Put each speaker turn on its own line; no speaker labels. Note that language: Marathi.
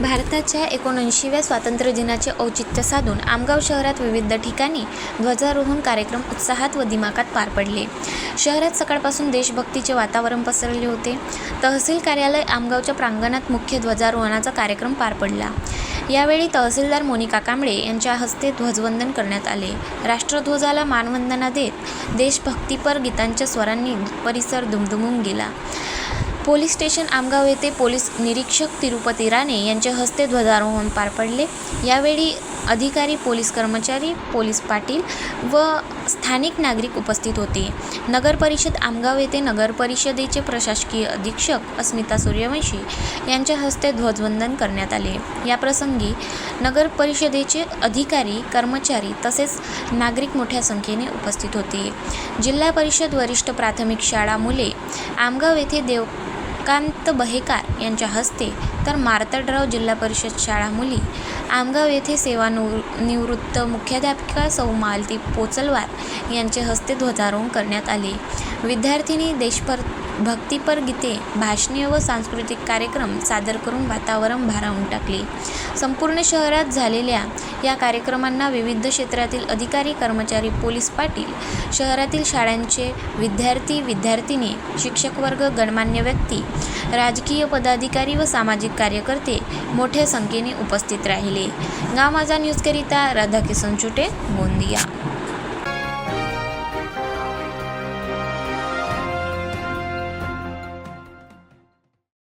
भारताच्या एकोणऐंशीव्या स्वातंत्र्य दिनाचे औचित्य साधून आमगाव शहरात विविध ठिकाणी ध्वजारोहण कार्यक्रम उत्साहात व दिमाकात पार पडले. शहरात सकाळपासून देशभक्तीचे वातावरण पसरले होते. तहसील कार्यालय आमगावच्या प्रांगणात मुख्य ध्वजारोहणाचा कार्यक्रम पार पडला. यावेळी तहसीलदार मोनिका कांबळे यांच्या हस्ते ध्वजवंदन करण्यात आले. राष्ट्रध्वजाला मानवंदना देत देशभक्तीपर गीतांच्या स्वरांनी परिसर दुमदुमून गेला. पोलीस स्टेशन आमगाव येथे पोलीस निरीक्षक तिरुपती राणे यांच्या हस्ते ध्वजारोहण पार पडले. यावेळी अधिकारी पोलीस कर्मचारी पोलीस पाटील व स्थानिक नागरिक उपस्थित होते. नगर परिषद आमगाव येथे नगर परिषदेचे प्रशासकीय अधीक्षक अस्मिता सूर्यवंशी यांच्या हस्ते ध्वजवंदन करण्यात आले. याप्रसंगी नगर परिषदेचे अधिकारी कर्मचारी तसेच नागरिक मोठ्या संख्येने उपस्थित होते. जिल्हा परिषद वरिष्ठ प्राथमिक शाळा मुले आमगाव येथे देव कांत बहेकार यांच्या हस्ते तर मार्तडराव जिल्हा परिषद शाळा मुली आमगाव येथे सेवानिवृ निवृत्त मुख्याध्यापिका सौ मालती पोचलवार यांचे हस्ते ध्वजारोहण करण्यात आले. विद्यार्थिनी देशपर भक्तीपर गीते भाषणे व सांस्कृतिक कार्यक्रम सादर करून वातावरण भारावून टाकले. संपूर्ण शहरात झालेल्या या कार्यक्रमांना विविध क्षेत्रातील अधिकारी कर्मचारी पोलीस पाटील शहरातील शाळांचे विद्यार्थी विद्यार्थिनी शिक्षक वर्ग गणमान्य व्यक्ती राजकीय पदाधिकारी व सामाजिक कार्यकर्ते मोठ्या संख्येने उपस्थित राहिले. गाव माझा न्यूजकरिता राधाकिसन चुटे गोंदिया.